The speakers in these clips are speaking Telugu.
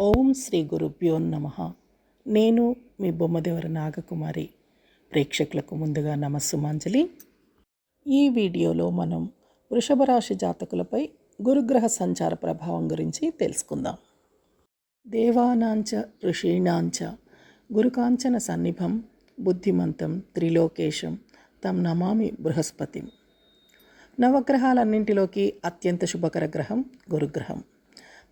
ఓం శ్రీ గురుభ్యో నమ. నేను మీ బొమ్మదేవర నాగకుమారి. ప్రేక్షకులకు ముందుగా నమస్సుమాంజలి. ఈ వీడియోలో మనం వృషభ రాశి జాతకులపై గురుగ్రహ సంచార ప్రభావం గురించి తెలుసుకుందాం. దేవానాంచ ఋషీణాంచ గురుకాంచన సన్నిభం బుద్ధిమంతం త్రిలోకేశం తం నమామి బృహస్పతి. నవగ్రహాలన్నింటిలోకి అత్యంత శుభకర గ్రహం గురుగ్రహం.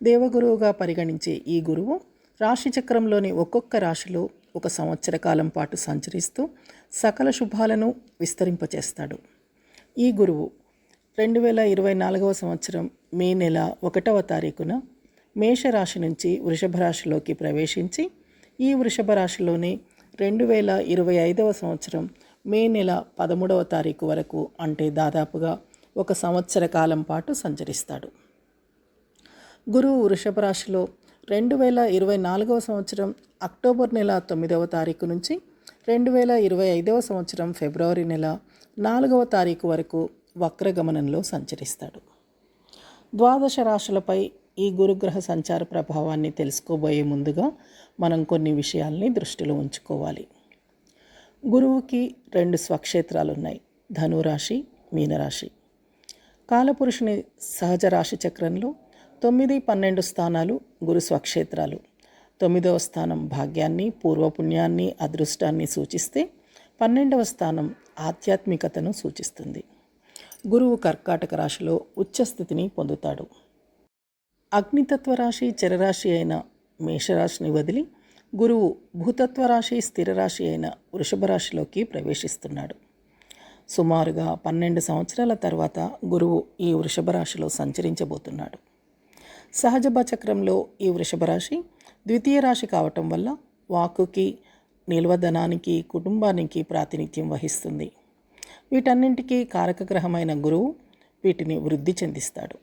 దేవగురువుగా పరిగణించే ఈ గురువు రాశిచక్రంలోని ఒక్కొక్క రాశిలో ఒక సంవత్సర కాలం పాటు సంచరిస్తూ సకల శుభాలను విస్తరింపచేస్తాడు. ఈ గురువు రెండు వేల ఇరవై నాలుగవ సంవత్సరం మే నెల ఒకటవ తారీఖున మేషరాశి నుంచి వృషభ రాశిలోకి ప్రవేశించి ఈ వృషభ రాశిలోనే రెండు వేల ఇరవై ఐదవ సంవత్సరం మే నెల పదమూడవ తారీఖు వరకు అంటే దాదాపుగా ఒక సంవత్సర కాలం పాటు సంచరిస్తాడు. గురువు వృషభ రాశిలో రెండు వేల ఇరవై నాలుగవ సంవత్సరం అక్టోబర్ నెల తొమ్మిదవ తారీఖు నుంచి రెండు వేల ఇరవై ఐదవ సంవత్సరం ఫిబ్రవరి నెల నాలుగవ తారీఖు వరకు వక్రగమనంలో సంచరిస్తాడు. ద్వాదశ రాశులపై ఈ గురుగ్రహ సంచార ప్రభావాన్ని తెలుసుకోబోయే ముందుగా మనం కొన్ని విషయాల్ని దృష్టిలో ఉంచుకోవాలి. గురువుకి రెండు స్వక్షేత్రాలు ఉన్నాయి ధనురాశి మీనరాశి. కాలపురుషుని సహజ రాశి చక్రంలో తొమ్మిది పన్నెండు స్థానాలు గురు స్వక్షేత్రాలు. తొమ్మిదవ స్థానం భాగ్యాన్ని పూర్వపుణ్యాన్ని అదృష్టాన్ని సూచిస్తే పన్నెండవ స్థానం ఆధ్యాత్మికతను సూచిస్తుంది. గురువు కర్కాటక రాశిలో ఉచ్చస్థితిని పొందుతాడు. అగ్నితత్వ రాశి చరరాశి అయిన మేషరాశిని వదిలి గురువు భూతత్వ రాశి స్థిర రాశి అయిన వృషభ రాశిలోకి ప్రవేశిస్తున్నాడు. సుమారుగా పన్నెండు సంవత్సరాల తర్వాత గురువు ఈ వృషభ రాశిలో సంచరించబోతున్నాడు. సహజ చక్రంలో ఈ వృషభ రాశి ద్వితీయ రాశి కావటం వల్ల వాకుకి నిల్వధనానికి కుటుంబానికి ప్రాతినిధ్యం వహిస్తుంది. వీటన్నింటికీ కారకగ్రహమైన గురువు వీటిని వృద్ధి చెందిస్తాడు.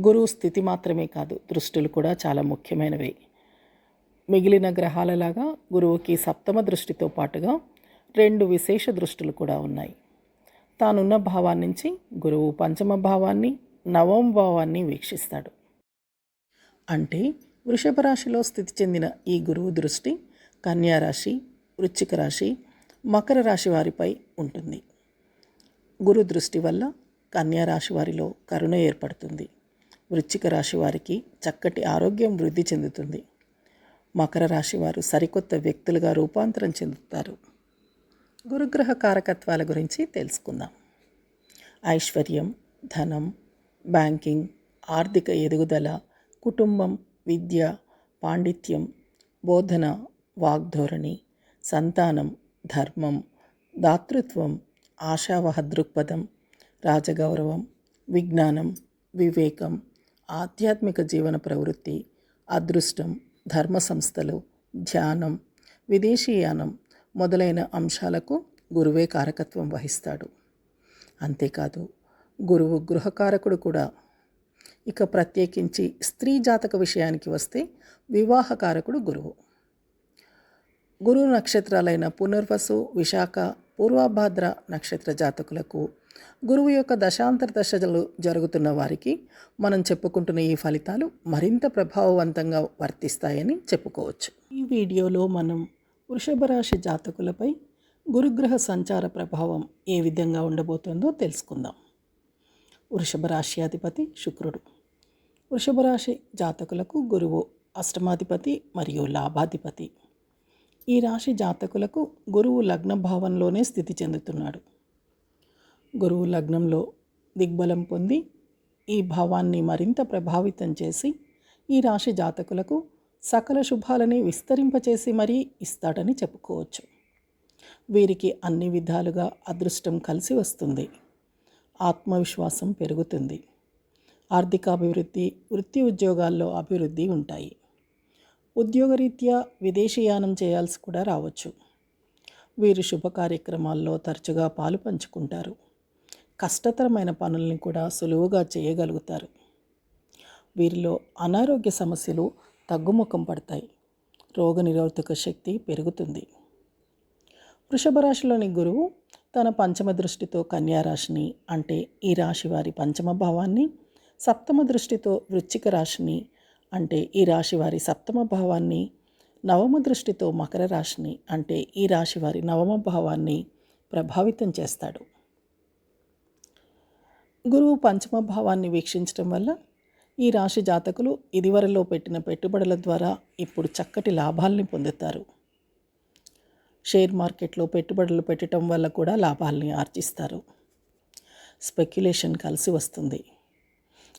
గురువు స్థితి మాత్రమే కాదు దృష్టులు కూడా చాలా ముఖ్యమైనవే. మిగిలిన గ్రహాలలాగా గురువుకి సప్తమ దృష్టితో పాటుగా రెండు విశేష దృష్టులు కూడా ఉన్నాయి. తానున్న భావాన్నించి గురువు పంచమ భావాన్ని నవమ భావాన్ని వీక్షిస్తాడు. అంటే వృషభ రాశిలో స్థితి చెందిన ఈ గురువు దృష్టి కన్యారాశి వృశ్చిక రాశి మకర రాశి వారిపై ఉంటుంది. గురు దృష్టి వల్ల కన్యారాశి వారిలో కరుణ ఏర్పడుతుంది. వృశ్చిక రాశి వారికి చక్కటి ఆరోగ్యం వృద్ధి చెందుతుంది. మకర రాశి వారు సరికొత్త వ్యక్తులుగా రూపాంతరం చెందుతారు. గురుగ్రహ కారకత్వాల గురించి తెలుసుకుందాం. ఐశ్వర్యం ధనం బ్యాంకింగ్ ఆర్థిక ఎదుగుదల కుటుంబం విద్య పాండిత్యం బోధన వాగ్ధోరణి సంతానం ధర్మం దాతృత్వం ఆశావహ దృక్పథం రాజగౌరవం విజ్ఞానం వివేకం ఆధ్యాత్మిక జీవన ప్రవృత్తి అదృష్టం ధర్మ సంస్థలు ధ్యానం విదేశీయానం మొదలైన అంశాలకు గురువే కారకత్వం వహిస్తాడు. అంతేకాదు గురువు గృహకారకుడు కూడా ఇక ప్రత్యేకించి స్త్రీ జాతక విషయానికి వస్తే వివాహకారకుడు గురువు. గురువు నక్షత్రాలైన పునర్వసు విశాఖ పూర్వభాద్ర నక్షత్ర జాతకులకు గురువు యొక్క దశాంతర దశలు జరుగుతున్న వారికి మనం చెప్పుకుంటున్న ఈ ఫలితాలు మరింత ప్రభావవంతంగా వర్తిస్తాయని చెప్పుకోవచ్చు. ఈ వీడియోలో మనం వృషభ రాశి జాతకులపై గురుగ్రహ సంచార ప్రభావం ఏ విధంగా ఉండబోతుందో తెలుసుకుందాం. వృషభ రాశి అధిపతి శుక్రుడు. వృషభ రాశి జాతకులకు గురువు అష్టమాధిపతి మరియు లాభాధిపతి. ఈ రాశి జాతకులకు గురువు లగ్న భావంలోనే స్థితి చెందుతున్నాడు. గురువు లగ్నంలో దిగ్బలం పొంది ఈ భావాన్ని మరింత ప్రభావితం చేసి ఈ రాశి జాతకులకు సకల శుభాలని విస్తరింపచేసి మరీ ఇస్తాడని చెప్పుకోవచ్చు. వీరికి అన్ని విధాలుగా అదృష్టం కలిసి వస్తుంది. ఆత్మవిశ్వాసం పెరుగుతుంది. ఆర్థికాభివృద్ధి వృత్తి ఉద్యోగాల్లో అభివృద్ధి ఉంటాయి. ఉద్యోగరీత్యా విదేశీయానం చేయాల్సి కూడా రావచ్చు. వీరు శుభ కార్యక్రమాల్లో తరచుగా పాలు పంచుకుంటారు. కష్టతరమైన పనుల్ని కూడా సులువుగా చేయగలుగుతారు. వీరిలో అనారోగ్య సమస్యలు తగ్గుముఖం పడతాయి. రోగనిరోధక శక్తి పెరుగుతుంది. వృషభ రాశిలోని గురువు తన పంచమ దృష్టితో కన్యారాశిని అంటే ఈ రాశి వారి పంచమ భావాన్ని సప్తమ దృష్టితో వృశ్చిక రాశిని అంటే ఈ రాశి వారి సప్తమ భావాన్ని నవమ దృష్టితో మకర రాశిని అంటే ఈ రాశి వారి నవమ భావాన్ని ప్రభావితం చేస్తాడు. గురువు పంచమ భావాన్ని వీక్షించడం వల్ల ఈ రాశి జాతకులు ఇదివరలో పెట్టిన పెట్టుబడుల ద్వారా ఇప్పుడు చక్కటి లాభాల్ని పొందుతారు. షేర్ మార్కెట్లో పెట్టుబడులు పెట్టడం వల్ల కూడా లాభాల్ని ఆర్జిస్తారు. స్పెక్యులేషన్ కలిసి వస్తుంది.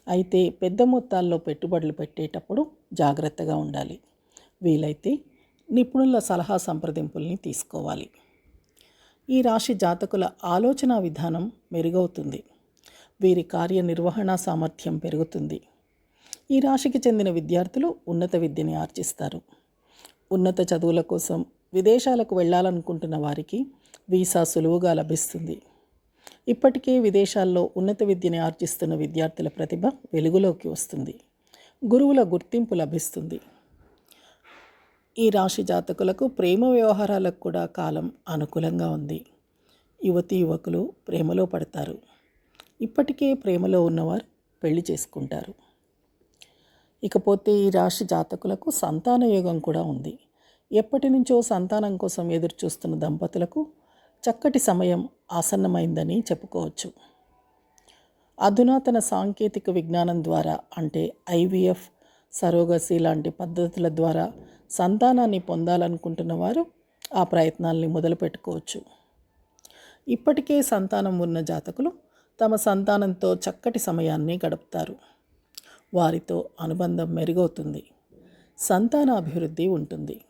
అయితే పెద్ద మొత్తాల్లో పెట్టుబడులు పెట్టేటప్పుడు జాగ్రత్తగా ఉండాలి. వీలైతే నిపుణుల సలహా సంప్రదింపుల్ని తీసుకోవాలి. ఈ రాశి జాతకుల ఆలోచన విధానం మెరుగవుతుంది. వీరి కార్యనిర్వహణ సామర్థ్యం పెరుగుతుంది. ఈ రాశికి చెందిన విద్యార్థులు ఉన్నత విద్యని ఆర్జిస్తారు. ఉన్నత చదువుల కోసం విదేశాలకు వెళ్ళాలనుకుంటున్న వారికి వీసా సులువుగా లభిస్తుంది. ఇప్పటికే విదేశాల్లో ఉన్నత విద్యని ఆర్జిస్తున్న విద్యార్థుల ప్రతిభ వెలుగులోకి వస్తుంది. గురువుల గుర్తింపు లభిస్తుంది. ఈ రాశి జాతకులకు ప్రేమ వ్యవహారాలకు కూడా కాలం అనుకూలంగా ఉంది. యువతి యువకులు ప్రేమలో పడతారు. ఇప్పటికే ప్రేమలో ఉన్నవారు పెళ్ళి చేసుకుంటారు. ఇకపోతే ఈ రాశి జాతకులకు సంతాన యోగం కూడా ఉంది. ఎప్పటి నుంచో సంతానం కోసం ఎదురు చూస్తున్న దంపతులకు చక్కటి సమయం ఆసన్నమైందని చెప్పుకోవచ్చు. అధునాతన సాంకేతిక విజ్ఞానం ద్వారా అంటే ఐవీఎఫ్ సరోగసి లాంటి పద్ధతుల ద్వారా సంతానాన్ని పొందాలనుకుంటున్న వారు ఆ ప్రయత్నాల్ని మొదలుపెట్టుకోవచ్చు ఇప్పటికే సంతానం ఉన్న జాతకులు తమ సంతానంతో చక్కటి సమయాన్ని గడుపుతారు. వారితో అనుబంధం మెరుగవుతుంది. సంతాన అభివృద్ధి ఉంటుంది.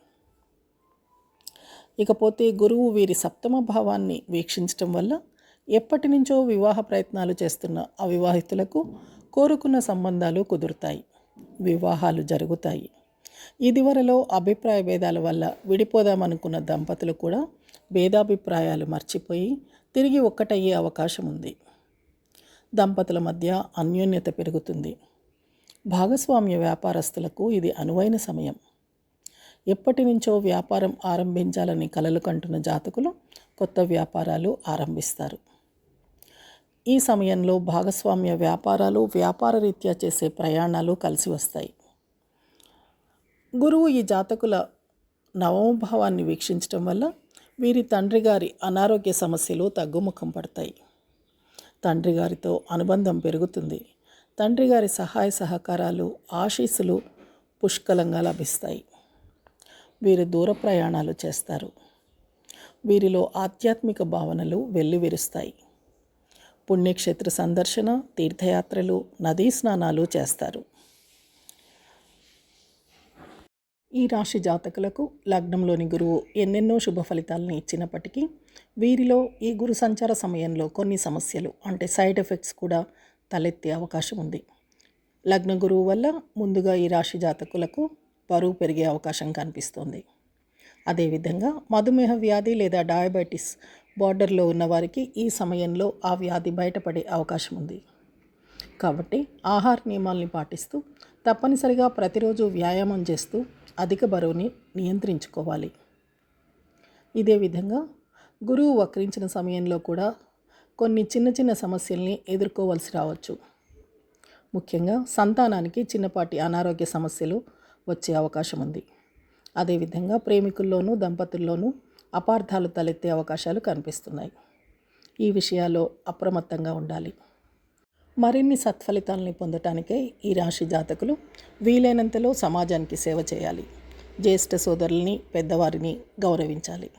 ఇకపోతే గురువు వీరి సప్తమ భావాన్ని వీక్షించటం వల్ల ఎప్పటి నుంచో వివాహ ప్రయత్నాలు చేస్తున్న అవివాహితులకు కోరుకున్న సంబంధాలు కుదురుతాయి వివాహాలు జరుగుతాయి. ఇదివరలో అభిప్రాయ భేదాల వల్ల విడిపోదామనుకున్న దంపతులు కూడా భేదాభిప్రాయాలు మర్చిపోయి తిరిగి ఒక్కటయ్యే అవకాశం ఉంది. దంపతుల మధ్య అన్యోన్యత పెరుగుతుంది. భాగస్వామ్య వ్యాపారస్తులకు ఇది అనువైన సమయం. ఎప్పటి నుంచో వ్యాపారం ఆరంభించాలని కలలు కంటున్న జాతకులు కొత్త వ్యాపారాలు ఆరంభిస్తారు. ఈ సమయంలో భాగస్వామ్య వ్యాపారాలు వ్యాపార రీత్యా చేసే ప్రయాణాలు కలిసి వస్తాయి. గురువు ఈ జాతకుల నవమభావాన్ని వీక్షించటం వల్ల వీరి తండ్రి గారి అనారోగ్య సమస్యలు తగ్గుముఖం పడతాయి. తండ్రి గారితో అనుబంధం పెరుగుతుంది. తండ్రి గారి సహాయ సహకారాలు ఆశీస్సులు పుష్కలంగా లభిస్తాయి. వీరు దూర ప్రయాణాలు చేస్తారు. వీరిలో ఆధ్యాత్మిక భావనలు వెల్లివిరుస్తాయి. పుణ్యక్షేత్ర సందర్శన తీర్థయాత్రలు నదీ స్నానాలు చేస్తారు. ఈ రాశి జాతకులకు లగ్నంలోని గురువు ఎన్నెన్నో శుభ ఫలితాలను ఇచ్చినప్పటికీ వీరిలో ఈ గురు సంచార సమయంలో కొన్ని సమస్యలు అంటే సైడ్ ఎఫెక్ట్స్ కూడా తలెత్తే అవకాశం ఉంది. లగ్న గురువు వల్ల ముందుగా ఈ రాశి జాతకులకు బరువు పెరిగే అవకాశం కనిపిస్తుంది. అదేవిధంగా మధుమేహ వ్యాధి లేదా డయాబెటీస్ బార్డర్లో ఉన్నవారికి ఈ సమయంలో ఆ వ్యాధి బయటపడే అవకాశం ఉంది. కాబట్టి ఆహార నియమాల్ని పాటిస్తూ తప్పనిసరిగా ప్రతిరోజు వ్యాయామం చేస్తూ అధిక బరువుని నియంత్రించుకోవాలి. ఇదే విధంగా గురువు వక్రించిన సమయంలో కూడా కొన్ని చిన్న చిన్న సమస్యల్ని ఎదుర్కోవలసి రావచ్చు. ముఖ్యంగా సంతానానికి చిన్నపాటి అనారోగ్య సమస్యలు వచ్చే అవకాశం ఉంది. అదేవిధంగా ప్రేమికుల్లోనూ దంపతుల్లోనూ అపార్థాలు తలెత్తే అవకాశాలు కనిపిస్తున్నాయి. ఈ విషయాల్లో అప్రమత్తంగా ఉండాలి. మరిన్ని సత్ఫలితాలని పొందటానికే ఈ రాశి జాతకులు వీలైనంతలో సమాజానికి సేవ చేయాలి. జ్యేష్ఠ సోదరుల్ని పెద్దవారిని గౌరవించాలి.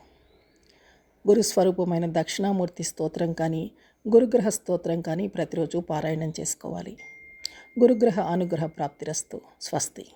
గురుస్వరూపమైన దక్షిణామూర్తి స్తోత్రం కానీ గురుగ్రహ స్తోత్రం కానీ ప్రతిరోజు పారాయణం చేసుకోవాలి. గురుగ్రహ అనుగ్రహ ప్రాప్తిరస్తు. స్వస్తి.